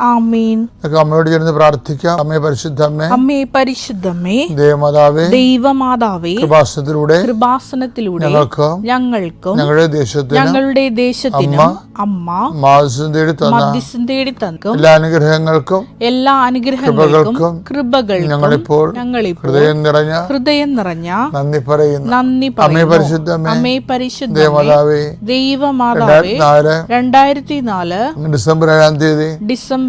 അമ്മയോട് ചേർന്ന് പ്രാർത്ഥിക്കാം. അമ്മേ പരിശുദ്ധ അമ്മേ അമ്മേ പരിശുദ്ധമേ ദേവമാതാവേ ദൈവമാതാവേ കൃപാസനത്തിലൂടെ കൃപാസനത്തിലൂടെ ഞങ്ങൾക്ക് ഞങ്ങൾക്കും ഞങ്ങളുടെ ദേശത്തിന് ഞങ്ങളുടെ ദേശത്തിനും അമ്മ മാസം തേടി തന്ന മധ്യസ്ഥം തേടി തന്നക്കും എല്ലാ അനുഗ്രഹങ്ങൾക്കും എല്ലാ അനുഗ്രഹങ്ങൾക്കും കൃപകൾക്കും കൃപകൾക്കും ഞങ്ങളിപ്പോൾ ഞങ്ങളിപ്പോൾ ഹൃദയം നിറഞ്ഞ ഹൃദയം നിറഞ്ഞ നന്ദി പറയുന്നു. നന്ദി അമ്മേ പരിശുദ്ധ അമ്മേ അമ്മേ പരിശുദ്ധ ദേവമാതാവേ ദൈവമാതാവേ രണ്ടായിരത്തി നാല് ഡിസംബർ ഏഴാം തീയതി ഡിസംബർ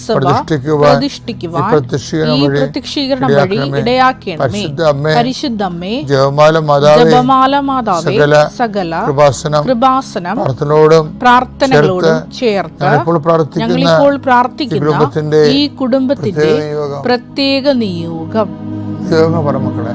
തിരുസഭ പ്രതിഷ്ഠിക്കുവാൻ പ്രതിഷ്ഠിക്കുവാൻ ഈ പ്രത്യക്ഷീകരണം ഈ വഴി ഇടയാക്കണമേ. ഇടയാക്കണമേ. പരിശുദ്ധ അമ്മേ പരിശുദ്ധമ്മേ ജപമാല മാതാവേ സകല കൃപാസനം പ്രാർത്ഥനയോടും പ്രാർത്ഥനകളോടും ചേർത്ത് ഞങ്ങളിപ്പോൾ പ്രാർത്ഥിക്കുന്ന ഈ കുടുംബത്തിന്റെ പ്രത്യേക നിയോഗം. പ്രത്യേക നിയോഗം. നിയോഗം പറ മക്കളെ.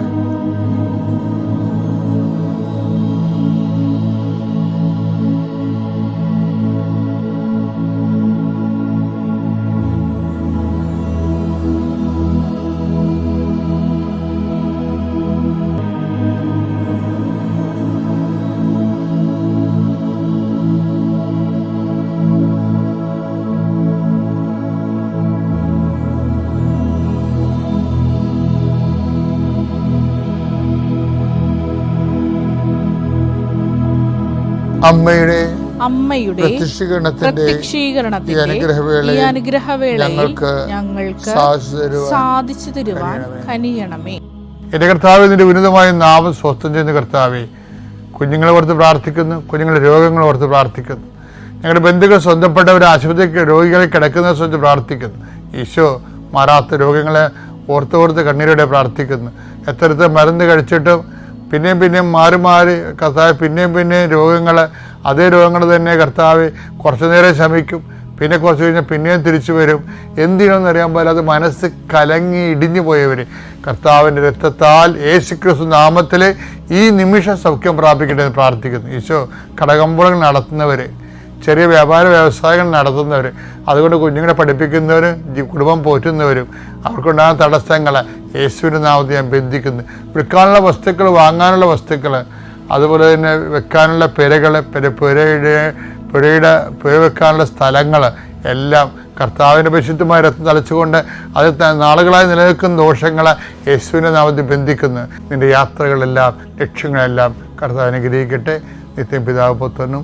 അമ്മയുടെ അമ്മയുടെ പ്രത്യക്ഷീകരണത്തിന്റെ ഈ അനുഗ്രഹവേളയിൽ ഞങ്ങൾക്ക് ഞങ്ങൾക്ക് സാധിച്ചു തരുവാൻ കനിയണമേ. എന്റെ കർത്താവ് നിന്റെ ഉന്നതമായ നാമം സ്വസ്ഥം ചെയ്യുന്ന കർത്താവെ കുഞ്ഞുങ്ങളെ ഓർത്ത് പ്രാർത്ഥിക്കുന്നു കുഞ്ഞുങ്ങളുടെ രോഗങ്ങൾ ഓർത്ത് പ്രാർത്ഥിക്കുന്നു. ഞങ്ങളുടെ ബന്ധുക്കൾ സ്വന്തപ്പെട്ടവർ ആശുപത്രി രോഗികളെ കിടക്കുന്ന സ്വന്തം പ്രാർത്ഥിക്കുന്നു. ഈശോ മാറാത്ത രോഗങ്ങളെ ഓർത്ത് ഓർത്ത് കണ്ണീരോടെ പ്രാർത്ഥിക്കുന്നു. എത്രത്തെ മരുന്ന് കഴിച്ചിട്ടും പിന്നെയും പിന്നെയും മാറി മാറി കർത്താവ് പിന്നെയും പിന്നെയും രോഗങ്ങൾ അതേ രോഗങ്ങൾ തന്നെ കർത്താവ് കുറച്ചു നേരം ശമിക്കും. പിന്നെ കുറച്ച് കഴിഞ്ഞാൽ പിന്നെയും തിരിച്ചു വരും. എന്തിനാണെന്ന് അറിയാൻ പാടില്ലാതെ മനസ്സ് കലങ്ങി ഇടിഞ്ഞു പോയവർ കർത്താവിന്റെ രക്തത്താൽ യേശുക്രിസ്തു നാമത്തിൽ ഈ നിമിഷം സൗഖ്യം പ്രാപിക്കട്ടെ എന്ന് പ്രാർത്ഥിക്കുന്നു. ഈശോ കടകമ്പോളങ്ങൾ നടത്തുന്നവർ ചെറിയ വ്യാപാര വ്യവസായങ്ങൾ നടത്തുന്നവർ അതുകൊണ്ട് കുഞ്ഞുങ്ങളെ പഠിപ്പിക്കുന്നവരും കുടുംബം പോറ്റുന്നവരും അവർക്കുണ്ടാകുന്ന തടസ്സങ്ങൾ യേശുവിന്റെ നാമത്തിൽ ഞാൻ ബന്ധിക്കുന്നു. വിൽക്കാനുള്ള വസ്തുക്കൾ വാങ്ങാനുള്ള വസ്തുക്കൾ അതുപോലെ തന്നെ വെക്കാനുള്ള പെരകൾ പെര പുരയുടെ പുരയുടെ പുര വെക്കാനുള്ള സ്ഥലങ്ങൾ എല്ലാം കർത്താവിന്റെ പരിശുദ്ധമായ രക്തം തലച്ചുകൊണ്ട് അത് നാളുകളായി നിലനിൽക്കുന്ന ദോഷങ്ങളെ യേശുവിനെ നാമത്തിൽ ബന്ധിക്കുന്നു. നിന്റെ യാത്രകളെല്ലാം ലക്ഷ്യങ്ങളെല്ലാം കർത്താവ് അനുഗ്രഹിക്കട്ടെ. നിത്യം പിതാവ് പുത്രനും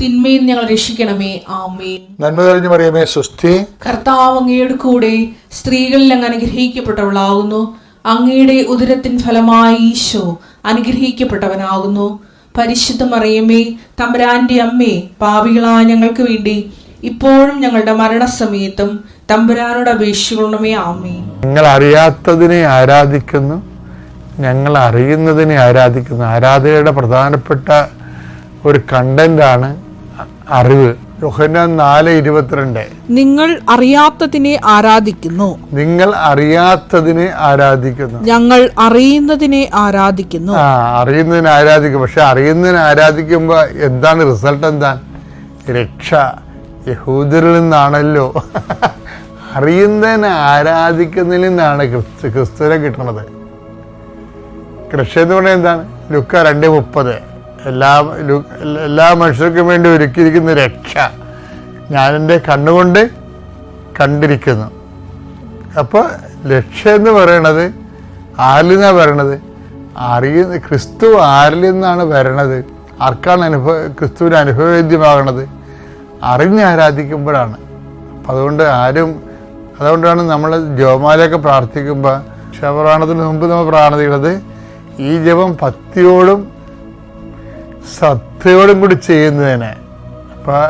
തിന്മയിൽ ഞങ്ങൾ രക്ഷിക്കണമേ. ആമേൻ. നന്മ തെളിഞ്ഞു മറിയമേ സുസ്ഥി കർത്താവ് അങ്ങയുടെ കൂടെ സ്ത്രീകളിൽ അങ്ങ് അനുഗ്രഹിക്കപ്പെട്ടവളാകുന്നു. അങ്ങയുടെ ഉദരത്തിൻ ഫലമായി ഈശോ അനുഗ്രഹിക്കപ്പെട്ടവനാകുന്നു. പരിശുദ്ധ മറിയമ്മേ തമ്പുരാന്റെ അമ്മേ പാപികളായ ഞങ്ങൾക്ക് വേണ്ടി ഇപ്പോഴും ഞങ്ങളുടെ മരണസമയത്തും തമ്പുരാനോട് അപേക്ഷിക്കണമേ. ആമേ നിങ്ങൾ അറിയാത്തതിനെ ആരാധിക്കുന്നു. ഞങ്ങൾ അറിയുന്നതിനെ ആരാധിക്കുന്നു. ആരാധനയുടെ പ്രധാനപ്പെട്ട ഒരു കണ്ടന്റാണ് അറിവ്. യോഹന്നാൻ നാല് ഇരുപത്തിരണ്ട്. നിങ്ങൾ അറിയാത്തതിനെ ആരാധിക്കുന്നു. നിങ്ങൾ അറിയാത്തതിനെ ആരാധിക്കുന്നു. ഞങ്ങൾ അറിയുന്നതിനെ ആരാധിക്കുന്നു. ആ അറിയുന്നതിനെ ആരാധിക്കും. പക്ഷെ അറിയുന്നതിനെ ആരാധിക്കുമ്പോൾ എന്താണ് റിസൾട്ട് എന്താ? രക്ഷ. യഹൂദരിൽ നിന്നാണല്ലോ. അറിയുന്നതിനെ ആരാധിക്കുന്നതിൽ നിന്നാണ് ക്രിസ്തു ക്രിസ്തുവിനെ കിട്ടണത്. കൃഷി എന്ന് പറഞ്ഞാൽ എന്താണ്? ലുക്ക രണ്ട് മുപ്പത്. എല്ലാ എല്ലാ മനുഷ്യർക്കും വേണ്ടി ഒരുക്കിയിരിക്കുന്ന രക്ഷ ഞാനെന്റെ കണ്ണുകൊണ്ട് കണ്ടിരിക്കുന്നു. അപ്പോൾ ലക്ഷ്യം എന്ന് പറയണത് ആരിൽ നിന്നാണ് വരണത് അറിയുന്ന ക്രിസ്തു ആരിൽ നിന്നാണ് വരണത്? ആർക്കാണ് അനുഭവ ക്രിസ്തുവിന് അനുഭവവേദ്യമാകണത്? അറിഞ്ഞ് ആരാധിക്കുമ്പോഴാണ്. അപ്പം അതുകൊണ്ട് ആരും അതുകൊണ്ടാണ് നമ്മൾ ജോമാലയൊക്കെ പ്രാർത്ഥിക്കുമ്പോൾ ശവപ്രാണത്തിന് മുമ്പ് നമ്മൾ പ്രാർത്ഥിക്കുന്നത് ഈ ജപം ഭക്തിയോടും ശ്രദ്ധയോടും കൂടി ചെയ്യുന്നതിനെ. അപ്പോൾ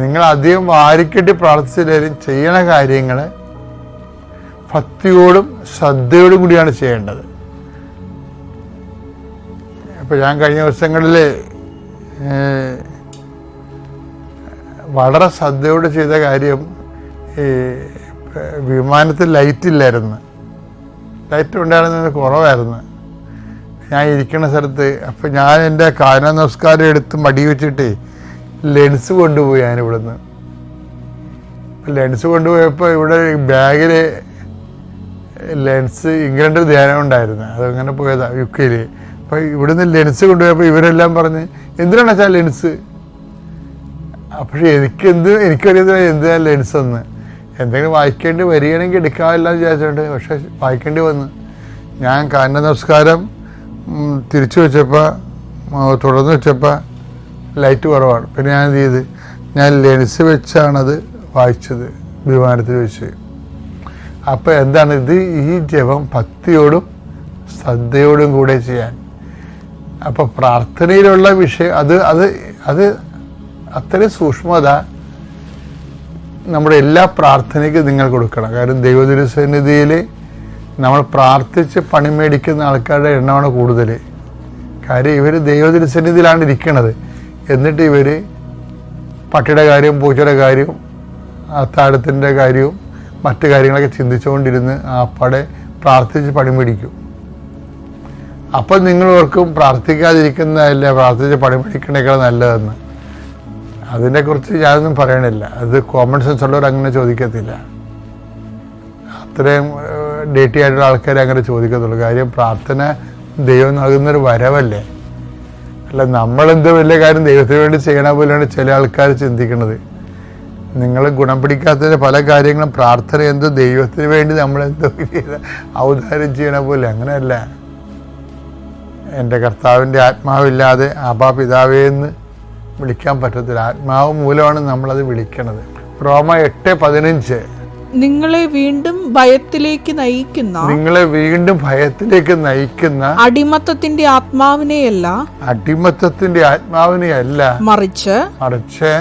നിങ്ങൾ അധികം വാരിക്കെട്ടി പ്രാർത്ഥിച്ചില്ലെങ്കിലും ചെയ്യണ കാര്യങ്ങൾ ഭക്തിയോടും ശ്രദ്ധയോടും കൂടിയാണ് ചെയ്യേണ്ടത്. അപ്പോൾ ഞാൻ കഴിഞ്ഞ ദിവസങ്ങളിൽ വളരെ ശ്രദ്ധയോട് ചെയ്ത കാര്യം ഈ വിമാനത്തിൽ ലൈറ്റ് ഇല്ലായിരുന്നു ലൈറ്റ് ഉണ്ടായിരുന്നത് കുറവായിരുന്നു. ഞാൻ ഇരിക്കുന്ന സ്ഥലത്ത് അപ്പം ഞാൻ എന്റെ കാന നമസ്കാരം എടുത്ത് മടി വെച്ചിട്ട് ലെൻസ് കൊണ്ടുപോയി ഞാൻ ഇവിടുന്ന്. ലെൻസ് കൊണ്ടുപോയപ്പോൾ ഇവിടെ ബാഗിൽ ലെൻസ് ഇംഗ്ലണ്ടിൽ ധ്യാനം ഉണ്ടായിരുന്നു. അതങ്ങനെ പോയതാ യു കെയിൽ അപ്പോൾ ഇവിടുന്ന് ലെൻസ് കൊണ്ടുപോയപ്പോൾ ഇവരെല്ലാം പറഞ്ഞ് എന്തിനാണ് വെച്ചാൽ ലെൻസ് അപ്പോഴേ എനിക്ക് എന്ത് എനിക്കറിയത്തില്ല എന്തിനാ ലെൻസ് എന്ന്. എന്തെങ്കിലും വായിക്കേണ്ടി വരികയാണെങ്കിൽ എടുക്കാവില്ല എന്ന് വിചാരിച്ചിട്ടുണ്ട് പക്ഷേ വായിക്കേണ്ടി വന്നു. ഞാൻ കാന നമസ്കാരം തിരിച്ചു വെച്ചപ്പോൾ തുടർന്ന് വെച്ചപ്പോൾ ലൈറ്റ് കുറവാണ്. പിന്നെ ഞാൻ എന്ത് ചെയ്ത്? ഞാൻ ലെൻസ് വെച്ചാണത് വായിച്ചത് വിമാനത്തിൽ വെച്ച്. അപ്പോൾ എന്താണ്? ഇത് ഈ ജപം ഭക്തിയോടും ശ്രദ്ധയോടും കൂടെ ചെയ്യാൻ. അപ്പോൾ പ്രാർത്ഥനയിലുള്ള വിഷയം അത് അത് അത് അത്രയും സൂക്ഷ്മത നമ്മുടെ എല്ലാ പ്രാർത്ഥനയ്ക്കും നിങ്ങൾ കൊടുക്കണം. കാരണം ദൈവതിരുസന്നിധിയിൽ നമ്മൾ പ്രാർത്ഥിച്ച് പണി മേടിക്കുന്ന ആൾക്കാരുടെ എണ്ണമാണ് കൂടുതൽ. കാര്യം ഇവർ ദൈവതിരുസന്നിധിയിലാണ് ഇരിക്കുന്നത് എന്നിട്ട് ഇവർ പട്ടിയുടെ കാര്യം പൂച്ചയുടെ കാര്യവും അത്താഴത്തിന്റെ കാര്യവും മറ്റു കാര്യങ്ങളൊക്കെ ചിന്തിച്ചുകൊണ്ടിരുന്ന് ആ പടെ പ്രാർത്ഥിച്ച് പണി മേടിക്കും. അപ്പം നിങ്ങൾ ഓർക്കും പ്രാർത്ഥിക്കാതിരിക്കുന്നതല്ലേ പ്രാർത്ഥിച്ച് പണി മേടിക്കണേക്കാൾ നല്ലതെന്ന്. അതിനെക്കുറിച്ച് ഞാനൊന്നും പറയണില്ല. അത് കോമൺ സെൻസ് ഉള്ളവർ അങ്ങനെ ചോദിക്കത്തില്ല. അത്രയും ഡേറ്റി ആയിട്ടുള്ള ആൾക്കാരെ അങ്ങനെ ചോദിക്കത്തുള്ളൂ. കാര്യം പ്രാർത്ഥന ദൈവം നൽകുന്നൊരു വരവല്ലേ? അല്ല നമ്മളെന്ത് വലിയ കാര്യം ദൈവത്തിന് വേണ്ടി ചെയ്യണ പോലെയാണ് ചില ആൾക്കാർ ചിന്തിക്കുന്നത്. നിങ്ങൾ ഗുണം പിടിക്കാത്തതിന്റെ പല കാര്യങ്ങളും പ്രാർത്ഥന എന്തോ ദൈവത്തിന് വേണ്ടി നമ്മളെന്തോ ചെയ്ത ഔദാര്യം ചെയ്യണ പോലെ അങ്ങനെയല്ല. എന്റെ കർത്താവിന്റെ ആത്മാവില്ലാതെ ആബാ പിതാവേ എന്ന് വിളിക്കാൻ പറ്റത്തില്ല. ആത്മാവ് മൂലമാണ് നമ്മളത് വിളിക്കണത്. റോമ എട്ട് പതിനഞ്ച് നിങ്ങളെ വീണ്ടും ഭയത്തിലേക്ക് നയിക്കുന്ന നിങ്ങളെ വീണ്ടും ഭയത്തിലേക്ക് നയിക്കുന്ന അടിമത്തത്തിന്റെ ആത്മാവിനെയല്ല അടിമത്തത്തിന്റെ ആത്മാവിനെയല്ല മറിച്ച് മറിച്ച്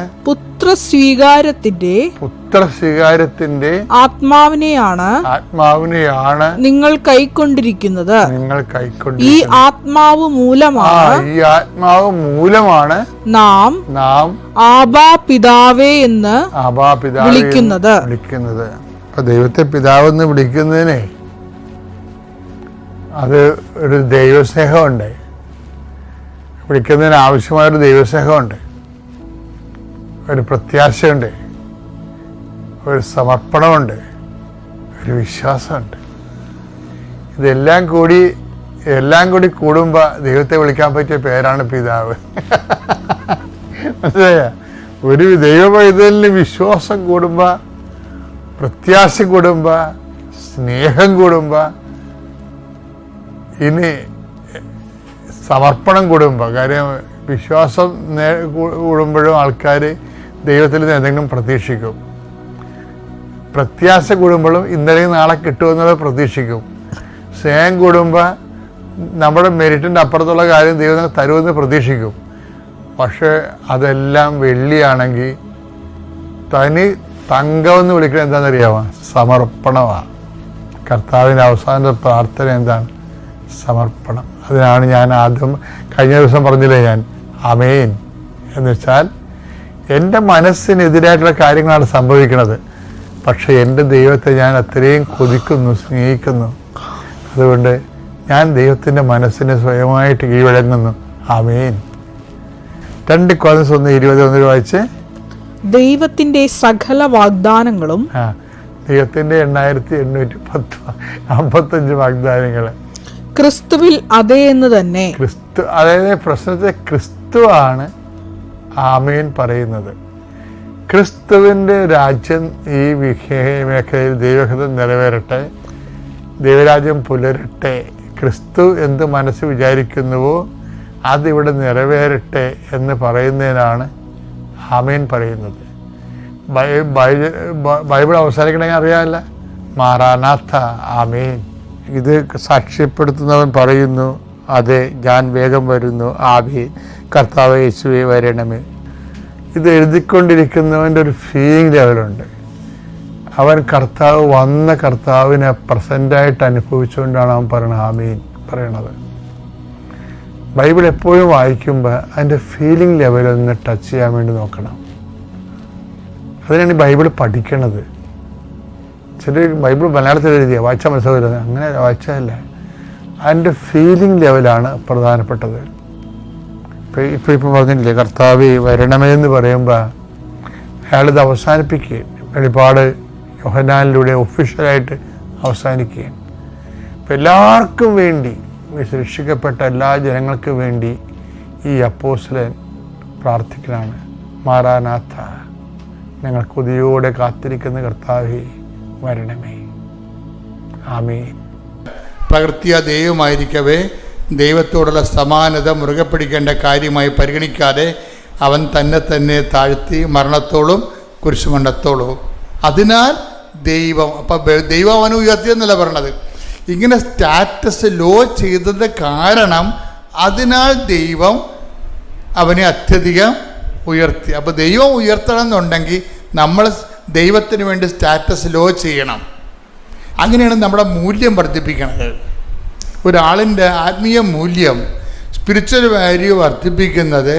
പുത്രസ്വീകാരത്തിന്റെ പുത്രസ്വീകാരത്തിന്റെ ആത്മാവിനെയാണ് ആത്മാവിനെയാണ് നിങ്ങൾ കൈക്കൊണ്ടിരിക്കുന്നത്. നിങ്ങൾ കൈക്കൊണ്ട് ഈ ആത്മാവ് മൂലമാണ് ഈ ആത്മാവ് മൂലമാണ് നാം നാം ആബാ പിതാവേ എന്ന് ആബാ പിതാവ് വിളിക്കുന്നത്. വിളിക്കുന്നത്. അപ്പൊ ദൈവത്തെ പിതാവെന്ന് വിളിക്കുന്നതിനെ അത് ഒരു ദൈവസ്നേഹമുണ്ട്. വിളിക്കുന്നതിന് ആവശ്യമായൊരു ദൈവസ്നേഹമുണ്ട്. ഒരു പ്രത്യാശയുണ്ട്. ഒരു സമർപ്പണമുണ്ട്. ഒരു വിശ്വാസമുണ്ട്. ഇതെല്ലാം കൂടി എല്ലാം കൂടി കൂടുമ്പോൾ ദൈവത്തെ വിളിക്കാൻ പറ്റിയ പേരാണ് പിതാവ്. ഒരു ദൈവ പൈതലിന് വിശ്വാസം കൂടുമ്പോൾ പ്രത്യാശ കൂടുമ്പോൾ സ്നേഹം കൂടുമ്പോൾ ഇനി സമർപ്പണം കൂടുമ്പോൾ കാര്യം വിശ്വാസം കൂടുമ്പോഴും ആൾക്കാർ ദൈവത്തിൽ നിന്ന് എന്തെങ്കിലും പ്രതീക്ഷിക്കും. പ്രത്യാശ കൂടുമ്പോഴും ഇന്നലെ നാളെ കിട്ടുമെന്നുള്ളത് പ്രതീക്ഷിക്കും. സ്നേഹം കൂടുമ്പോൾ നമ്മുടെ മെരിറ്റിന്റെ അപ്പുറത്തുള്ള കാര്യം ദൈവം തരുമെന്ന് പ്രതീക്ഷിക്കും. പക്ഷേ അതെല്ലാം വെള്ളിയാണെങ്കിൽ തനി തങ്കമെന്ന് വിളിക്കുന്നത് എന്താണെന്നറിയാമോ സമർപ്പണമാണ്. കർത്താവിന്റെ അവസാനത്തെ പ്രാർത്ഥന എന്താണ്? സമർപ്പണം. അതിനാണ് ഞാൻ ആദ്യം കഴിഞ്ഞ ദിവസം പറഞ്ഞില്ലേ ഞാൻ അമേൻ എന്ന് വെച്ചാൽ എന്റെ മനസ്സിനെതിരായിട്ടുള്ള കാര്യങ്ങളാണ് സംഭവിക്കുന്നത്. പക്ഷേ എന്റെ ദൈവത്തെ ഞാൻ അത്രയും കൊതിക്കുന്നു സ്നേഹിക്കുന്നു. അതുകൊണ്ട് ഞാൻ ദൈവത്തിന്റെ മനസ്സിനെ സ്വയമായിട്ട് കീഴടങ്ങുന്നു. ആമേൻ. രണ്ട് കോലസ് ഒന്ന് ഇരുപത് ഒന്ന് വായിച്ച്. ദൈവത്തിന്റെ സകല വാഗ്ദാനങ്ങളും ദൈവത്തിന്റെ എണ്ണായിരത്തി എണ്ണൂറ്റി പത്ത് അമ്പത്തഞ്ച് വാഗ്ദാനങ്ങൾ. ക്രിസ്തുവിൽ അതേ എന്ന് തന്നെ. ക്രിസ്തു അതായത് പ്രശ്നത്തെ ക്രിസ്തുവാണ് ആമേൻ പറയുന്നത്. ക്രിസ്തുവിന്റെ രാജ്യം ഈ മേഖലയിൽ ദൈവഹിതം നിറവേറട്ടെ ദൈവരാജ്യം പുലരട്ടെ ക്രിസ്തു എന്ത് മനസ്സ് വിചാരിക്കുന്നുവോ അതിവിടെ നിറവേറട്ടെ എന്ന് പറയുന്നതിനാണ് ആമേൻ പറയുന്നത്. ബൈബിൾ അവസാനിക്കണമെങ്കിൽ അറിയാമല്ല. മാറാനാഥ ആമേൻ. ഇത് സാക്ഷ്യപ്പെടുത്തുന്നവൻ പറയുന്നു അതെ ഞാൻ വേഗം വരുന്നു ആമേൻ. കർത്താവ് യേശുവെ വരണമേ. ഇത് എഴുതിക്കൊണ്ടിരിക്കുന്നവന്റെ ഒരു ഫീലിംഗ് ലെവലുണ്ട് അവൻ കർത്താവ് വന്ന കർത്താവിനെ പ്രസന്റായിട്ട് അനുഭവിച്ചുകൊണ്ടാണ് അവൻ പറയുന്നത് ആമീൻ പറയണത്. ബൈബിൾ എപ്പോഴും വായിക്കുമ്പോൾ അതിന്റെ ഫീലിംഗ് ലെവലൊന്ന് ടച്ച് ചെയ്യാൻ വേണ്ടി നോക്കണം. അതിനാണ് ബൈബിൾ പഠിക്കണത്. ചില ബൈബിൾ മലയാളത്തിൽ എഴുതിയ വായിച്ചാൽ മനസ്സിലാവില്ല അങ്ങനെ വായിച്ചതല്ല അതിന്റെ ഫീലിംഗ് ലെവലാണ് പ്രധാനപ്പെട്ടത്. ഇപ്പം ഇപ്പം ഇപ്പം പറഞ്ഞില്ലേ കർത്താവ് വരണമേ എന്ന് പറയുമ്പോൾ അയാളിത് അവസാനിപ്പിക്കുകയും വെളിപാട് യോഹനാലിലൂടെ ഒഫീഷ്യലായിട്ട് അവസാനിക്കുകയും ഇപ്പം എല്ലാവർക്കും വേണ്ടി രക്ഷിക്കപ്പെട്ട എല്ലാ ജനങ്ങൾക്കും വേണ്ടി ഈ അപ്പോസ്ലൻ പ്രാർത്ഥിക്കലാണ്. മാറാനാഥ ഞങ്ങൾ കൊതിയോടെ കാത്തിരിക്കുന്ന കർത്താവെ വരണമേ. ആമേ പ്രകൃതിയ ദൈവമായിരിക്കവേ ദൈവത്തോടുള്ള സമാനത മുറുകെ പിടിക്കേണ്ട കാര്യമായി പരിഗണിക്കാതെ അവൻ തന്നെ തന്നെ താഴ്ത്തി മരണത്തോളും കുരിശുമണ്ടത്തോളും. അതിനാൽ ദൈവം അപ്പം ദൈവം അവനെ ഉയർത്തിയെന്നല്ല പറഞ്ഞത് ഇങ്ങനെ സ്റ്റാറ്റസ് ലോ ചെയ്തത് കാരണം അതിനാൽ ദൈവം അവനെ അത്യധികം ഉയർത്തി. അപ്പോൾ ദൈവം ഉയർത്തണം എന്നുണ്ടെങ്കിൽ നമ്മൾ ദൈവത്തിന് വേണ്ടി സ്റ്റാറ്റസ് ലോ ചെയ്യണം. അങ്ങനെയാണ് നമ്മുടെ മൂല്യം വർദ്ധിപ്പിക്കുന്നത് ഒരാളിന്റെ ആത്മീയ മൂല്യം സ്പിരിച്വൽ വാല്യൂ വർദ്ധിപ്പിക്കുന്നത്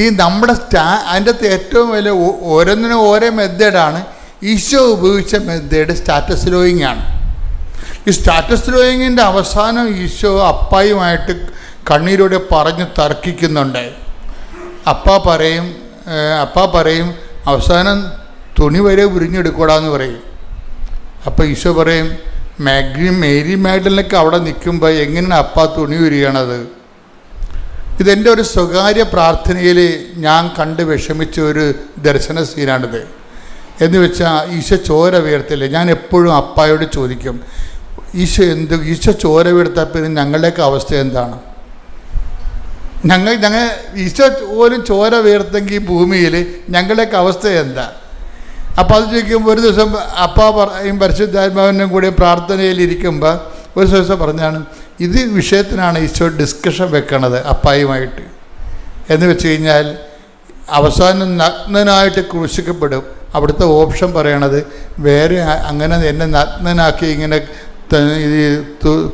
ഈ നമ്മുടെ സ്റ്റാ അതിന്റെ അകത്ത് ഏറ്റവും വലിയ ഓരോന്നിനും ഓരോ മെത്തേഡാണ്. ഈശോ ഉപയോഗിച്ച മെത്തേഡ് സ്റ്റാറ്റസ് ലോയിങ് ആണ്. ഈ സ്റ്റാറ്റസ് ലോയിങ്ങിന്റെ അവസാനം ഈശോ അപ്പായുമായിട്ട് കണ്ണീരോടെ പറഞ്ഞ് തർക്കിക്കുന്നുണ്ട്. അപ്പ പറയും അപ്പ പറയും അവസാനം തുണി വരെ ഉരിഞ്ഞെടുക്കൂടാന്ന് പറയും. അപ്പോൾ ഈശോ പറയും മാഗ്രി മേരി മാഗ്ഡലിനൊക്കെ അവിടെ നിൽക്കുമ്പോൾ എങ്ങനെയാണ് അപ്പ തുണി ഉരിയണത്? ഇതെന്റെ ഒരു സ്വകാര്യ പ്രാർത്ഥനയിൽ ഞാൻ കണ്ട് വിഷമിച്ച ഒരു ദർശന സീനാണിത്. എന്ന് വെച്ചാൽ ഈശോ ചോര വീർത്തില്ലേ? ഞാൻ എപ്പോഴും അപ്പായോട് ചോദിക്കും ഈശോ എന്ത് ഈശോ ചോര വീർത്താൽ പിന്നെ ഞങ്ങളുടെയൊക്കെ അവസ്ഥ എന്താണ്? ഞങ്ങൾ ഞങ്ങൾ ഈശോ പോലും ചോര വീർത്തെങ്കിൽ ഭൂമിയിൽ ഞങ്ങളുടെയൊക്കെ അവസ്ഥ എന്താ? അപ്പോൾ അത് ചോദിക്കുമ്പോൾ ഒരു ദിവസം അപ്പ പറയും പരിശുദ്ധാത്മാവിനും കൂടി പ്രാർത്ഥനയിലിരിക്കുമ്പോൾ ഒരു ദിവസം പറഞ്ഞാണ് ഇത് വിഷയത്തിനാണ് ഈശോ ഡിസ്കഷൻ വെക്കണത് അപ്പായുമായിട്ട്. എന്ന് വെച്ച് കഴിഞ്ഞാൽ അവസാനം നഗ്നനായിട്ട് ക്രൂശിക്കപ്പെടും. അവിടുത്തെ ഓപ്ഷൻ പറയണത് വേറെ അങ്ങനെ എന്നെ നഗ്നനാക്കി ഇങ്ങനെ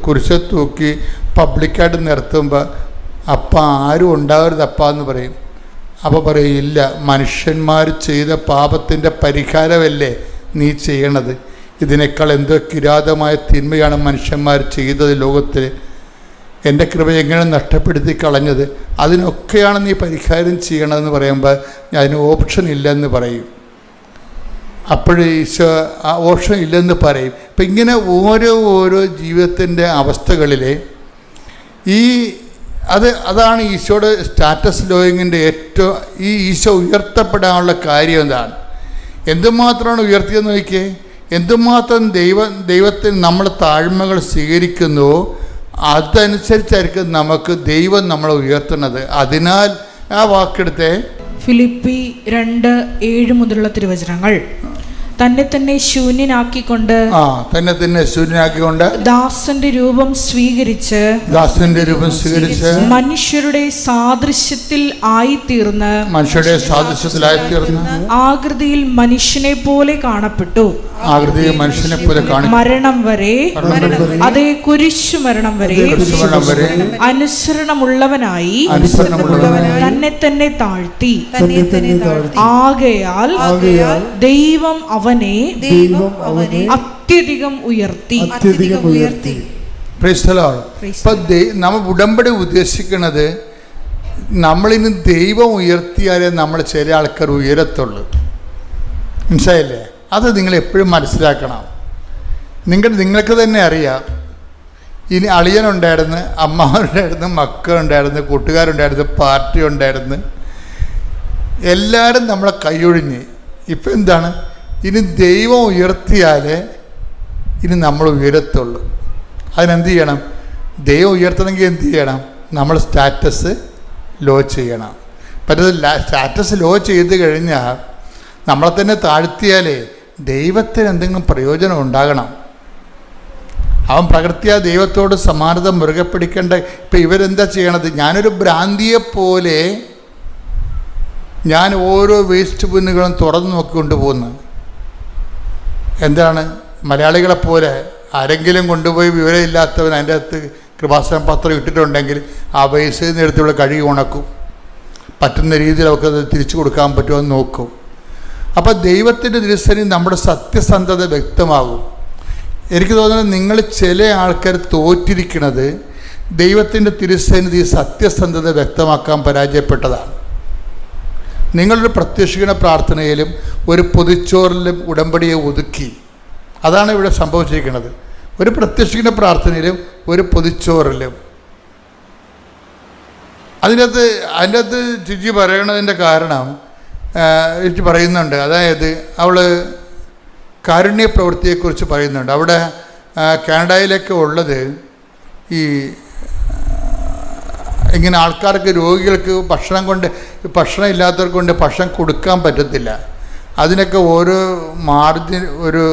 കുരിശ തൂക്കി പബ്ലിക്കായിട്ട് നിർത്തുമ്പോൾ അപ്പ ആരും ഉണ്ടാകരുത് അപ്പ എന്ന് പറയും. അപ്പോൾ പറയും ഇല്ല മനുഷ്യന്മാർ ചെയ്ത പാപത്തിന്റെ പരിഹാരമല്ലേ നീ ചെയ്യണത്? ഇതിനേക്കാൾ എന്തോ കിരാതമായ തിന്മയാണ് മനുഷ്യന്മാർ ചെയ്തത് ലോകത്തിൽ. എന്റെ കൃപ എങ്ങനെ നഷ്ടപ്പെടുത്തി കളഞ്ഞത്? അതിനൊക്കെയാണ് നീ പരിഹാരം ചെയ്യണമെന്ന് പറയുമ്പോൾ അതിന് ഓപ്ഷൻ ഇല്ലെന്ന് പറയും. അപ്പോഴേ ഈശോ ആ ഓപ്ഷൻ ഇല്ലെന്ന് പറയും. അപ്പം ഇങ്ങനെ ഓരോ ഓരോ ജീവിതത്തിന്റെ അവസ്ഥകളിലെ ഈ അത് അതാണ് ഈശോയുടെ സ്റ്റാറ്റസ് ലോയിങ്ങിന്റെ ഏറ്റവും ഈ ഈശോ ഉയർത്തപ്പെടാനുള്ള കാര്യം എന്താണ്? എന്തുമാത്രമാണ് ഉയർത്തിയെന്ന് നോക്കിയേ? എന്തുമാത്രം ദൈവ ദൈവത്തിന് നമ്മൾ താഴ്മകൾ സ്വീകരിക്കുന്നുവോ അതനുസരിച്ചായിരിക്കും നമുക്ക് ദൈവം നമ്മളെ ഉയർത്തുന്നത്. അതിനാൽ ആ വാക്കെടുത്തേ. ഫിലിപ്പി രണ്ട് ഏഴ് മുതലുള്ള തിരുവചനങ്ങൾ. തന്നെ തന്നെ ശൂന്യനാക്കിക്കൊണ്ട് ആ തന്നെ തന്നെ ശൂന്യനാക്കിക്കൊണ്ട് ദാസന്റെ രൂപം സ്വീകരിച്ച് ദാസന്റെ രൂപം സ്വീകരിച്ച് മനുഷ്യരുടെ സാദൃശ്യത്തിൽ ആയിത്തീർന്ന് മനുഷ്യരുടെ സാദൃശ്യത്തിലായിത്തീർന്ന് ആകൃതിയിൽ മനുഷ്യനെ പോലെ കാണപ്പെട്ടു. ആകൃതിയിൽ മനുഷ്യനെ പോലെ കാണിക്കും മരണം വരെ അതേ കുരിശു മരണം വരെ അനുസരണമുള്ളവനായി തന്നെ തന്നെ താഴ്ത്തി. ആകയാൽ ദൈവം ദൈവം അവനെ ദൈവം അവനെ അത്യധികം ഉയർത്തി. അത്യധികം ഉയർത്തി. നമ്മൾ ഉടമ്പടി ഉദ്ദേശിക്കുന്നത് നമ്മളിന്ന് ദൈവം ഉയർത്തിയാലേ നമ്മൾ ചില ആൾക്കാർ ഉയരത്തുള്ളൂ. മനസ്സിലായില്ലേ? അത് നിങ്ങൾ എപ്പോഴും മനസ്സിലാക്കണം. നിങ്ങൾ നിങ്ങൾക്ക് തന്നെ അറിയാം. ഇനി അളിയനുണ്ടായിരുന്നു അമ്മാവനുണ്ടായിരുന്നു മക്കളുണ്ടായിരുന്നു കൂട്ടുകാരുണ്ടായിരുന്നു പാർട്ടി ഉണ്ടായിരുന്നു എല്ലാവരും നമ്മളെ കൈയൊഴിഞ്ഞ്. ഇപ്പം എന്താണ്? ഇനി ദൈവം ഉയർത്തിയാലേ ഇനി നമ്മൾ ഉയരത്തുള്ളൂ. അതിനെന്ത് ചെയ്യണം? ദൈവം ഉയർത്തണമെങ്കിൽ എന്ത് ചെയ്യണം? നമ്മൾ സ്റ്റാറ്റസ് ലോ ചെയ്യണം. പറ്റത് സ്റ്റാറ്റസ് ലോ ചെയ്ത് കഴിഞ്ഞാൽ നമ്മളെ തന്നെ താഴ്ത്തിയാലേ ദൈവത്തിന് എന്തെങ്കിലും പ്രയോജനം ഉണ്ടാകണം. അവൻ പ്രകൃതിയ ദൈവത്തോട് സമാനത മുറുകെ പിടിക്കേണ്ട ഇപ്പം ഇവരെന്താ ചെയ്യണത്? ഞാനൊരു ഭ്രാന്തിയെപ്പോലെ ഞാൻ ഓരോ വേസ്റ്റ് ബിന്നുകളും തുറന്നു നോക്കിക്കൊണ്ട് പോകുന്നു. എന്താണ്? മലയാളികളെ പോലെ ആരെങ്കിലും കൊണ്ടുപോയി വിവരമില്ലാത്തവൻ അതിന്റെ അകത്ത് കൃപാസനം പത്രം ഇട്ടിട്ടുണ്ടെങ്കിൽ ആ പൈസ നേരത്തുള്ള കഴുകി ഉണക്കും. പറ്റുന്ന രീതിയിൽ അവർക്ക് അത് തിരിച്ചു കൊടുക്കാൻ പറ്റുമോ എന്ന് നോക്കും. അപ്പോൾ ദൈവത്തിന്റെ തിരുസരി നമ്മുടെ സത്യസന്ധത വ്യക്തമാകും. എനിക്ക് തോന്നുന്നത് നിങ്ങൾ ചില ആൾക്കാർ തോറ്റിരിക്കുന്നത് ദൈവത്തിന്റെ തിരുസന്നിധി സത്യസന്ധത വ്യക്തമാക്കാൻ പരാജയപ്പെട്ടതാണ്. നിങ്ങളൊരു പ്രത്യക്ഷിക്കുന്ന പ്രാർത്ഥനയിലും ഒരു പൊതിച്ചോറിലും ഉടമ്പടിയെ ഒതുക്കി. അതാണ് ഇവിടെ സംഭവിച്ചിരിക്കുന്നത്. ഒരു പ്രത്യക്ഷിക്കുന്ന പ്രാർത്ഥനയിലും ഒരു പൊതിച്ചോറിലും. അതിനകത്ത് അതിന്റെ അകത്ത് ജിജി പറയണതിന്റെ കാരണം ചിജി പറയുന്നുണ്ട്. അതായത് അവൾ കാരുണ്യ പ്രവൃത്തിയെക്കുറിച്ച് പറയുന്നുണ്ട്. അവിടെ കാനഡയിലൊക്കെ ഉള്ളത് ഈ ഇങ്ങനെ ആൾക്കാർക്ക് രോഗികൾക്ക് ഭക്ഷണം കൊണ്ട് ഭക്ഷണം ഇല്ലാത്തവർക്ക് കൊണ്ട് ഭക്ഷണം കൊടുക്കാൻ പറ്റത്തില്ല. അതിനൊക്കെ ഓരോ മാർജിൻ ഒരു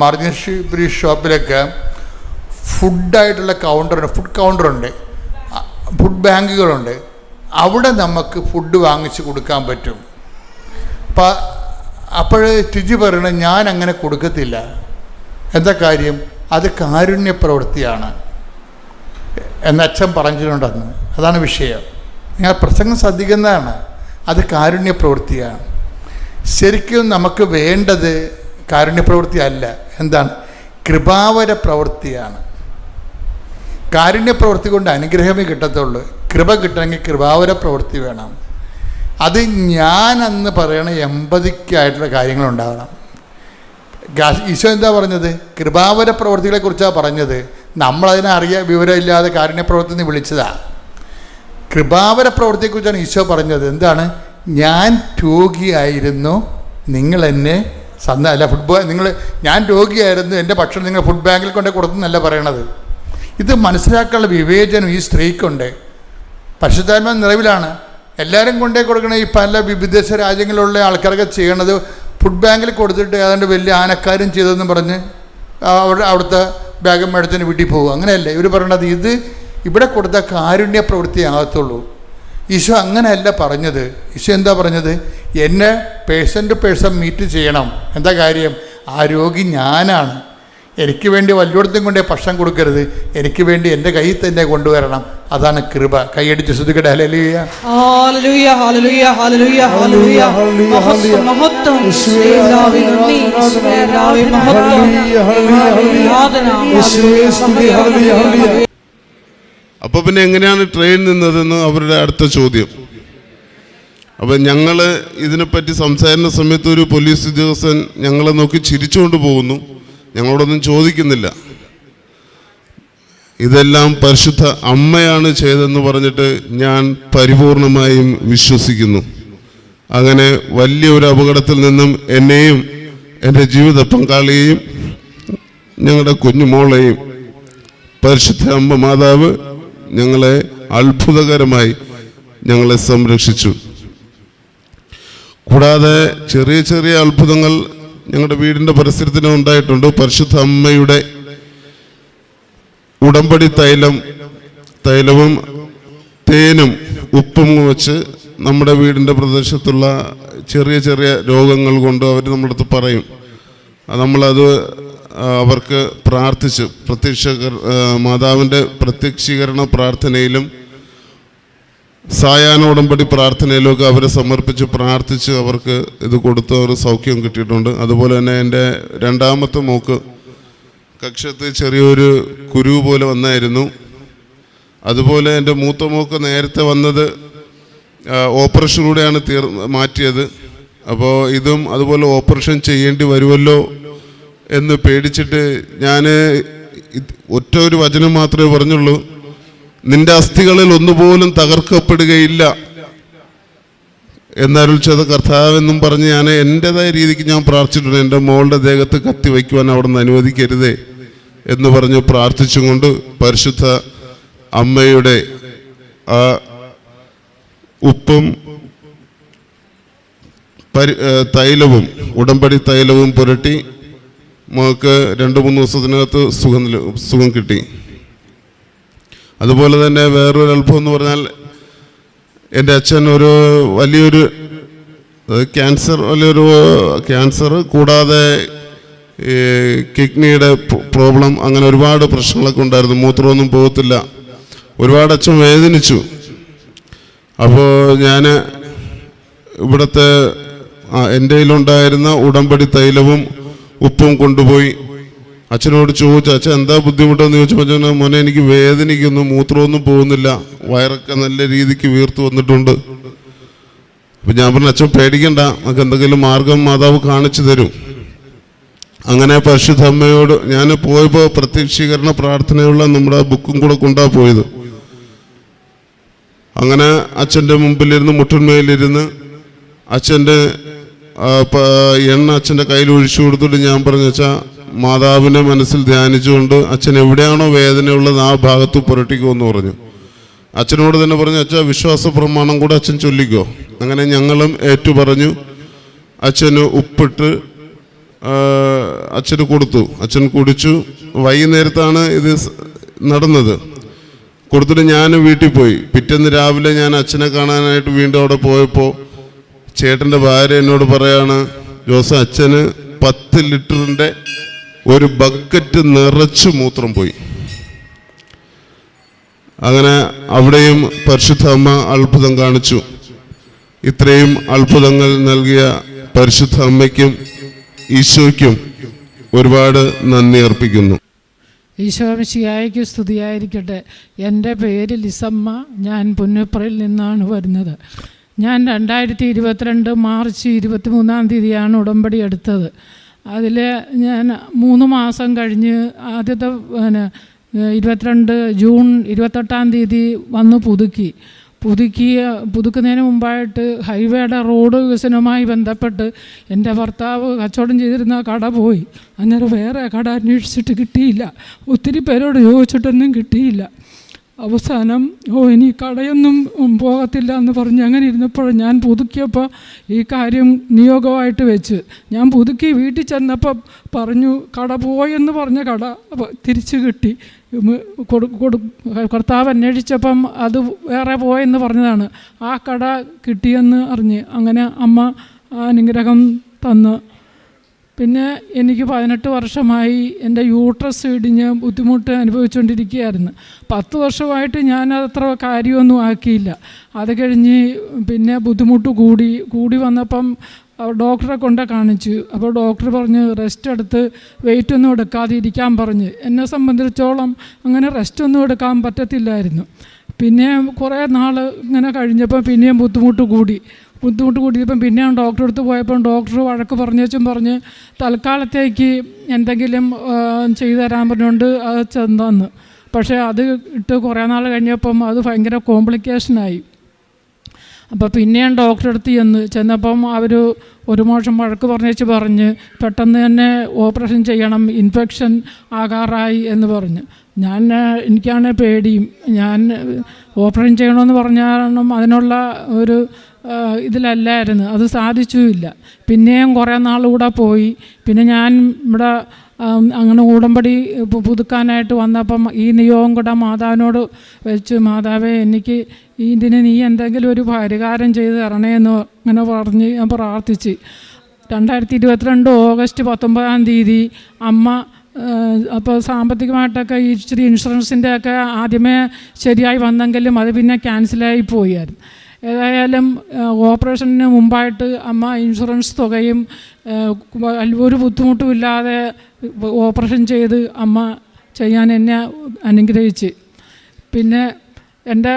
മാർജിൻ ഷോപ്പിലൊക്കെ ഫുഡായിട്ടുള്ള കൗണ്ടറുണ്ട് ഫുഡ് കൗണ്ടറുണ്ട് ഫുഡ് ബാങ്കുകളുണ്ട്. അവിടെ നമുക്ക് ഫുഡ് വാങ്ങിച്ച് കൊടുക്കാൻ പറ്റും. അപ്പം അപ്പോൾ ടിജി പറയണത് ഞാൻ അങ്ങനെ കൊടുക്കത്തില്ല. എന്താ കാര്യം? അത് കാരുണ്യ പ്രവൃത്തിയാണ് എന്ന് അച്ഛൻ പറഞ്ഞിട്ടുണ്ടെന്ന്. അതാണ് വിഷയം. നിങ്ങൾ പ്രസംഗം ശ്രദ്ധിക്കുന്നതാണ്. അത് കാരുണ്യ പ്രവൃത്തിയാണ് ശരിക്കും നമുക്ക് വേണ്ടത് കാരുണ്യ പ്രവൃത്തി അല്ല. എന്താണ്? കൃപാവര പ്രവൃത്തിയാണ്. കാരുണ്യ പ്രവൃത്തി കൊണ്ട് അനുഗ്രഹമേ കിട്ടത്തുള്ളൂ. കൃപ കിട്ടണമെങ്കിൽ കൃപാവര പ്രവൃത്തി വേണം. അത് ഞാൻ അന്ന് പറയണ എമ്പതിക്കായിട്ടുള്ള കാര്യങ്ങളുണ്ടാകണം. ഈശോ എന്താ പറഞ്ഞത്? കൃപാവര പ്രവൃത്തികളെക്കുറിച്ചാണ് പറഞ്ഞത്. നമ്മളതിനെ അറിയാൻ വിവരമില്ലാതെ കാരുണ്യപ്രവർത്തി നിന്ന് എന്ന് വിളിച്ചതാ. കൃപാവര പ്രവൃത്തിയെക്കുറിച്ചാണ് ഈശോ പറഞ്ഞത്. എന്താണ്? ഞാൻ രോഗിയായിരുന്നു. നിങ്ങൾ എന്നെ സന്ന അല്ല ഫുഡ് ബാ നിങ്ങൾ ഞാൻ രോഗിയായിരുന്നു. എന്റെ ഭക്ഷണം നിങ്ങൾ ഫുഡ് ബാങ്കിൽ കൊണ്ട് കൊടുത്തെന്നല്ല പറയണത്. ഇത് മനസ്സിലാക്കാനുള്ള വിവേചനം ഈ സ്ത്രീക്കുണ്ട്. പരിശുദ്ധാത്മ നിറവിലാണ്. എല്ലാവരും കൊണ്ടേ കൊടുക്കണ ഈ പല വിദേശ രാജ്യങ്ങളിലുള്ള ആൾക്കാരൊക്കെ ചെയ്യണത് ഫുഡ് ബാങ്കിൽ കൊടുത്തിട്ട് ഏതാണ്ട് വലിയ ആനക്കാരും ചെയ്തതെന്ന് പറഞ്ഞ് അവിടെ അവിടുത്തെ ബാഗം മേടത്തിന് വീട്ടിൽ പോകും. അങ്ങനെയല്ല? ഇവർ പറയണത് ഇത് ഇവിടെ കൊടുത്ത കാരുണ്യ പ്രവൃത്തി ആകത്തുള്ളൂ. ഈശോ അങ്ങനെയല്ല പറഞ്ഞത്. ഈശോ എന്താ പറഞ്ഞത്? എന്നെ പേഴ്സൺ ടു പേഴ്സൺ മീറ്റ് ചെയ്യണം. എന്താ കാര്യം? ആ രോഗി ഞാനാണ്. എനിക്ക് വേണ്ടി വല്ലോടത്തും കൊണ്ടേ ഭക്ഷണം കൊടുക്കരുത്. എനിക്ക് വേണ്ടി എന്റെ കയ്യിൽ തന്നെ കൊണ്ടുവരണം. അതാണ് കൃപ. കൈയടിച്ച് ഹല്ലേലൂയ. അപ്പൊ പിന്നെ എങ്ങനെയാണ് ട്രെയിൻ നിന്നതെന്ന് അവരുടെ അടുത്ത ചോദ്യം. അപ്പം ഞങ്ങൾ ഇതിനെപ്പറ്റി സംസാരിക്കുന്ന സമയത്ത് ഒരു പോലീസ് ഉദ്യോഗസ്ഥൻ ഞങ്ങളെ നോക്കി ചിരിച്ചുകൊണ്ട് പോകുന്നു. ഞങ്ങളോടൊന്നും ചോദിക്കുന്നില്ല. ഇതെല്ലാം പരിശുദ്ധ അമ്മയാണ് ചെയ്തതെന്ന് പറഞ്ഞിട്ട് ഞാൻ പരിപൂർണമായും വിശ്വസിക്കുന്നു. അങ്ങനെ വലിയൊരു അപകടത്തിൽ നിന്നും എന്നെയും എന്റെ ജീവിത പങ്കാളിയെയും ഞങ്ങളുടെ കുഞ്ഞുമോളെയും പരിശുദ്ധ അമ്മ മാതാവ് ഞങ്ങളെ അത്ഭുതകരമായി ഞങ്ങളെ സംരക്ഷിച്ചു. കൂടാതെ ചെറിയ ചെറിയ അത്ഭുതങ്ങൾ ഞങ്ങളുടെ വീടിന്റെ പരിസരത്തിനും ഉണ്ടായിട്ടുണ്ട്. പരിശുദ്ധ അമ്മയുടെ ഉടമ്പടി തൈലം തൈലവും തേനും ഉപ്പും വെച്ച് നമ്മുടെ വീടിന്റെ പ്രദേശത്തുള്ള ചെറിയ ചെറിയ രോഗങ്ങൾ കൊണ്ട് അവർ നമ്മുടെ അടുത്ത് പറയും നമ്മളത് അവർക്ക് പ്രാർത്ഥിച്ച് പ്രത്യക്ഷ മാതാവിന്റെ പ്രത്യക്ഷീകരണ പ്രാർത്ഥനയിലും സായാഹ്ന ഉടമ്പടി പ്രാർത്ഥനയിലൊക്കെ അവരെ സമർപ്പിച്ച് പ്രാർത്ഥിച്ച് അവർക്ക് ഇത് കൊടുത്ത ഒരു സൗഖ്യം കിട്ടിയിട്ടുണ്ട്. അതുപോലെ തന്നെ എന്റെ രണ്ടാമത്തെ മൂക്ക് കക്ഷത്ത് ചെറിയൊരു കുരു പോലെ വന്നായിരുന്നു. അതുപോലെ എന്റെ മൂത്ത മൂക്ക് നേരത്തെ വന്നത് ഓപ്പറേഷനിലൂടെയാണ് തീർ മാറ്റിയത്. അപ്പോൾ ഇതും അതുപോലെ ഓപ്പറേഷൻ ചെയ്യേണ്ടി വരുമല്ലോ എന്ന് പേടിച്ചിട്ട് ഞാൻ ഒറ്റ ഒരു വചനം മാത്രമേ പറഞ്ഞുള്ളൂ. നിന്റെ അസ്ഥികളിൽ ഒന്നുപോലും തകർക്കപ്പെടുകയില്ല. എന്നരുൾ ചെയ്ത കർത്താവെന്നും പറഞ്ഞ് ഞാൻ എന്റെതായ രീതിക്ക് ഞാൻ പ്രാർത്ഥിച്ചിട്ടുണ്ട്. എന്റെ മോളുടെ ദേഹത്ത് കത്തി വയ്ക്കുവാൻ അവിടെ നിന്ന് അനുവദിക്കരുതേ എന്ന് പറഞ്ഞ് പ്രാർത്ഥിച്ചുകൊണ്ട് പരിശുദ്ധ അമ്മയുടെ ആ ഉപ്പും പരി തൈലവും ഉടമ്പടി തൈലവും പുരട്ടി. മോൾക്ക് രണ്ട് മൂന്ന് ദിവസത്തിനകത്ത് സുഖം സുഖം കിട്ടി. അതുപോലെ തന്നെ വേറൊരു അത്ഭുതം എന്ന് പറഞ്ഞാൽ എന്റെ അച്ഛൻ ഒരു വലിയൊരു ക്യാൻസർ വലിയൊരു ക്യാൻസർ കൂടാതെ കിഡ്നിയുടെ പ്രോബ്ലം അങ്ങനെ ഒരുപാട് പ്രശ്നങ്ങളൊക്കെ ഉണ്ടായിരുന്നു. മൂത്രമൊന്നും പോകത്തില്ല. ഒരുപാട് അച്ഛൻ വേദനിച്ചു. അപ്പോൾ ഞാൻ ഇവിടുത്തെ എന്റെ കയ്യിലുണ്ടായിരുന്ന ഉടമ്പടി തൈലവും ഉപ്പും കൊണ്ടുപോയി അച്ഛനോട് ചോദിച്ചു അച്ഛൻ എന്താ ബുദ്ധിമുട്ടെന്ന് ചോദിച്ചപ്പോൾ അച്ഛൻ മോനെ എനിക്ക് വേദനിക്കുന്നു മൂത്രമൊന്നും പോകുന്നില്ല വയറൊക്കെ നല്ല രീതിക്ക് വീർത്ത് വന്നിട്ടുണ്ട്. അപ്പം ഞാൻ പറഞ്ഞു അച്ഛൻ പേടിക്കണ്ട നമുക്ക് എന്തെങ്കിലും മാർഗം മാതാവ് കാണിച്ചു തരും. അങ്ങനെ പരിശുദ്ധ അമ്മയോട് ഞാൻ പോയപ്പോൾ പ്രത്യക്ഷീകരണ പ്രാർത്ഥനയുള്ള നമ്മുടെ ബുക്കും കൂടെ കൊണ്ടാ പോയത്. അങ്ങനെ അച്ഛന്റെ മുമ്പിലിരുന്ന് മുട്ടന്മയിലിരുന്ന് അച്ഛന്റെ എണ്ണ അച്ഛന്റെ കയ്യിൽ ഒഴിച്ചു കൊടുത്തിട്ട് ഞാൻ പറഞ്ഞു വെച്ചാൽ മാതാവിനെ മനസ്സിൽ ധ്യാനിച്ചുകൊണ്ട് അച്ഛൻ എവിടെയാണോ വേദനയുള്ളത് ആ ഭാഗത്ത് പുരട്ടിക്കുമെന്ന് പറഞ്ഞു. അച്ഛനോട് തന്നെ പറഞ്ഞു അച്ഛാ വിശ്വാസ പ്രമാണം കൂടെ അച്ഛൻ ചൊല്ലിക്കോ. അങ്ങനെ ഞങ്ങളും ഏറ്റു പറഞ്ഞു അച്ഛന് ഉപ്പിട്ട് അച്ഛന് കൊടുത്തു. അച്ഛൻ കുടിച്ചു. വൈകുന്നേരത്താണ് ഇത് നടന്നത്. കൊടുത്തിട്ട് ഞാൻ വീട്ടിൽ പോയി. പിറ്റേന്ന് രാവിലെ ഞാൻ അച്ഛനെ കാണാനായിട്ട് വീണ്ടും അവിടെ പോയപ്പോൾ ചേട്ടന്റെ ഭാര്യ എന്നോട് പറയാണ് ജോസ് അച്ഛന് പത്ത് ലിറ്ററിന്റെ ഒരു ബക്കറ്റ് നിറച്ചു മൂത്രം പോയി. അങ്ങനെ അവിടെയും പരിശുദ്ധ അമ്മ അത്ഭുതം കാണിച്ചു. ഇത്രയും അത്ഭുതങ്ങൾ നൽകിയ പരിശുദ്ധ അമ്മയ്ക്കും ഈശോയ്ക്കും ഒരുപാട് നന്ദി അർപ്പിക്കുന്നു. ഈശോമിശിയായിക്ക് സ്തുതിയായിരിക്കട്ടെ. എന്റെ പേര് ലിസമ്മ. ഞാൻ പുന്നപ്പുറയിൽ നിന്നാണ് വരുന്നത്. ഞാൻ രണ്ടായിരത്തി ഇരുപത്തിരണ്ട് മാർച്ച് ഇരുപത്തി മൂന്നാം തീയതിയാണ് ഉടമ്പടി എടുത്തത്. അതിൽ ഞാൻ മൂന്ന് മാസം കഴിഞ്ഞ് ആദ്യത്തെ പിന്നെ ഇരുപത്തിരണ്ട് ജൂൺ ഇരുപത്തെട്ടാം തീയതി വന്ന് പുതുക്കി. പുതുക്കിയ പുതുക്കുന്നതിന് മുമ്പായിട്ട് ഹൈവേയുടെ റോഡ് വികസനവുമായി ബന്ധപ്പെട്ട് എന്റെ ഭർത്താവ് കച്ചവടം ചെയ്തിരുന്ന കട പോയി. അന്നേരം വേറെ കട അന്വേഷിച്ചിട്ട് കിട്ടിയില്ല. ഒത്തിരി പേരോട് ചോദിച്ചിട്ടൊന്നും കിട്ടിയില്ല. അവസാനം ഓ ഇനി കടയൊന്നും പോകത്തില്ല എന്ന് പറഞ്ഞ് അങ്ങനെ ഇരുന്നപ്പോൾ ഞാൻ പുതുക്കിയപ്പോൾ ഈ കാര്യം നിയോഗമായിട്ട് വെച്ച്. ഞാൻ പുതുക്കി വീട്ടിൽ ചെന്നപ്പോൾ പറഞ്ഞു കട പോയെന്ന് പറഞ്ഞ കട തിരിച്ചു കിട്ടി. കർത്താവ് അന്വേഷിച്ചപ്പം അത് വേറെ പോയെന്ന് പറഞ്ഞതാണ്. ആ കട കിട്ടിയെന്ന് അറിഞ്ഞ് അങ്ങനെ അമ്മ അനുഗ്രഹം തന്ന്. പിന്നെ എനിക്ക് പതിനെട്ട് വർഷമായി എന്റെ യൂട്രസ് ഇടിഞ്ഞ് ബുദ്ധിമുട്ട് അനുഭവിച്ചുകൊണ്ടിരിക്കുകയായിരുന്നു പത്ത് വർഷമായിട്ട് ഞാൻ അത്ര കാര്യമൊന്നും ആക്കിയില്ല. അത് കഴിഞ്ഞ് പിന്നെ ബുദ്ധിമുട്ട് കൂടി കൂടി വന്നപ്പം ഡോക്ടറെ കൊണ്ട് കാണിച്ചു. അപ്പോൾ ഡോക്ടർ പറഞ്ഞ് റെസ്റ്റ് എടുത്ത് വെയിറ്റ് ഒന്നും എടുക്കാതെ ഇരിക്കാൻ പറഞ്ഞ്. എന്നെ സംബന്ധിച്ചോളം അങ്ങനെ റെസ്റ്റ് ഒന്നും എടുക്കാൻ പറ്റത്തില്ലായിരുന്നു. പിന്നെ കുറേ നാൾ ഇങ്ങനെ കഴിഞ്ഞപ്പോൾ പിന്നെയും ബുദ്ധിമുട്ട് കൂടി. ബുദ്ധിമുട്ട് കൂടിയപ്പം പിന്നെ ഡോക്ടറെ അടുത്ത് പോയപ്പം ഡോക്ടർ വഴക്ക് വെച്ചും പറഞ്ഞ് തൽക്കാലത്തേക്ക് എന്തെങ്കിലും ചെയ്തു തരാൻ പറഞ്ഞുകൊണ്ട് അത് ചെന്നു പക്ഷേ അത് ഇട്ട് കുറേ നാൾ കഴിഞ്ഞപ്പം അത് ഭയങ്കര കോംപ്ലിക്കേഷനായി അപ്പോൾ പിന്നെയും ഡോക്ടറെ അടുത്ത് ചെന്ന് ചെന്നപ്പം അവർ ഒരു മോശം വഴക്ക് പറഞ്ഞേച്ച് പറഞ്ഞ് പെട്ടെന്ന് തന്നെ ഓപ്പറേഷൻ ചെയ്യണം ഇൻഫെക്ഷൻ ആകാറായി എന്ന് പറഞ്ഞ്. ഞാൻ എനിക്കാണ് പേടിയും. ഞാൻ ഓപ്പറേഷൻ ചെയ്യണമെന്ന് പറഞ്ഞാലും അതിനുള്ള ഒരു ഇതിലല്ലായിരുന്നു. അത് സാധിച്ചുമില്ല. പിന്നെയും കുറേ നാളുകൂടെ പോയി. പിന്നെ ഞാൻ ഇവിടെ അങ്ങനെ ഉടമ്പടി പുതുക്കാനായിട്ട് വന്നപ്പം ഈ നിയോഗം കൂടെ മാതാവിനോട് വെച്ച്. മാതാവേ എനിക്ക് ഇതിന് നീ എന്തെങ്കിലും ഒരു പരിഹാരം ചെയ്ത് തരണേന്ന് അങ്ങനെ പറഞ്ഞ് ഞാൻ പ്രാർത്ഥിച്ച്. രണ്ടായിരത്തി ഇരുപത്തിരണ്ട് ഓഗസ്റ്റ് പത്തൊമ്പതാം തീയതി അമ്മ അപ്പോൾ സാമ്പത്തികമായിട്ടൊക്കെ ഇച്ചിരി ഇൻഷുറൻസിന്റെ ഒക്കെ ആദ്യമേ ശരിയായി വന്നെങ്കിലും അത് പിന്നെ ക്യാൻസലായി പോയായിരുന്നു ഏതായാലും ഓപ്പറേഷന് മുമ്പായിട്ട് അമ്മ ഇൻഷുറൻസ് തുകയും ഒരു ബുദ്ധിമുട്ടുമില്ലാതെ ഓപ്പറേഷൻ ചെയ്ത് അമ്മ ചെയ്യാൻ എന്നെ അനുഗ്രഹിച്ച്. പിന്നെ എന്റെ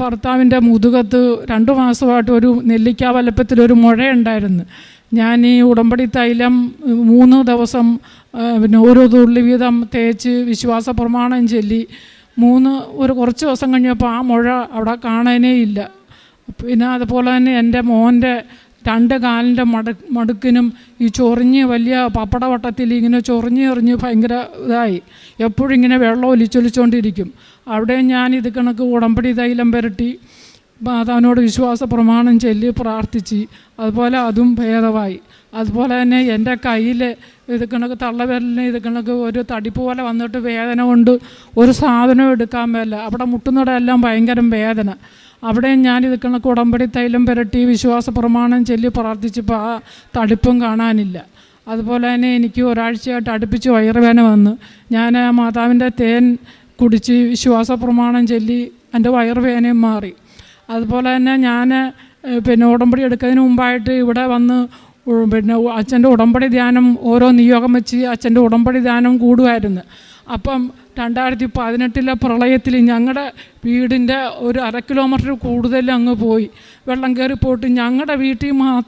ഭർത്താവിന്റെ മുതുകത്ത് രണ്ട് മാസമായിട്ട് ഒരു നെല്ലിക്ക വലപ്പത്തിലൊരു മുഴയുണ്ടായിരുന്നു. ഞാൻ ഈ ഉടമ്പടി തൈലം മൂന്ന് ദിവസം പിന്നെ ഓരോ തുള്ളി വീതം തേച്ച് വിശ്വാസ പ്രമാണം ചൊല്ലി. മൂന്ന് ഒരു കുറച്ച് ദിവസം കഴിഞ്ഞപ്പോൾ ആ മുഴ അവിടെ കാണാനേ ഇല്ല. പിന്നെ അതുപോലെ തന്നെ എന്റെ മോന്റെ രണ്ട് കാലിന്റെ മട മടുക്കിനും ഈ ചൊറിഞ്ഞ് വലിയ പപ്പടവട്ടത്തിൽ ഇങ്ങനെ ചൊറിഞ്ഞ് എറിഞ്ഞ് ഭയങ്കര ഇതായി. എപ്പോഴും ഇങ്ങനെ വെള്ളം ഒലിച്ചൊലിച്ചുകൊണ്ടിരിക്കും അവിടെ ഞാൻ ഇത് കണക്ക് ഉടമ്പടി തൈലം പുരട്ടി മാതാവിനോട് വിശ്വാസ പ്രമാണം ചൊല്ലി പ്രാർത്ഥിച്ച് അതുപോലെ അതും ഭേദമായി. അതുപോലെ തന്നെ എന്റെ കയ്യിൽ ഇത് കണക്ക് തള്ളവിരലിന് ഇത് കണക്ക് ഒരു തടിപ്പ് പോലെ വന്നിട്ട് വേദന കൊണ്ട് ഒരു സാധനവും എടുക്കാൻ മേല. അവിടെ മുട്ടുന്നിടെല്ലാം ഭയങ്കര വേദന. അവിടെ ഞാൻ ഇത് കണക്ക് ഉടമ്പടി തൈലം പുരട്ടി വിശ്വാസ പ്രമാണം ചൊല്ലി പ്രാർത്ഥിച്ചപ്പോൾ ആ തടുപ്പും കാണാനില്ല. അതുപോലെ തന്നെ എനിക്ക് ഒരാഴ്ചയായിട്ട് അടുപ്പിച്ച് വയറുവേന വന്ന് ഞാൻ ആ മാതാവിന്റെ തേൻ കുടിച്ച് വിശ്വാസ പ്രമാണം ചൊല്ലി എന്റെ വയറുവേനയും മാറി. അതുപോലെ തന്നെ ഞാൻ പിന്നെ ഉടമ്പടി എടുക്കുന്നതിന് മുമ്പായിട്ട് ഇവിടെ വന്ന് പിന്നെ അച്ഛന്റെ ഉടമ്പടി ധ്യാനം ഓരോ നിയോഗം വെച്ച് അച്ഛന്റെ ഉടമ്പടി ധ്യാനം കൂടുമായിരുന്നു. അപ്പം രണ്ടായിരത്തി പതിനെട്ടിലെ പ്രളയത്തിൽ ഞങ്ങളുടെ വീടിന്റെ ഒരു അര കിലോമീറ്റർ കൂടുതൽ അങ്ങ് പോയി. വെള്ളം കയറി പോയിട്ട് ഞങ്ങളുടെ വീട്ടിൽ മാത്രം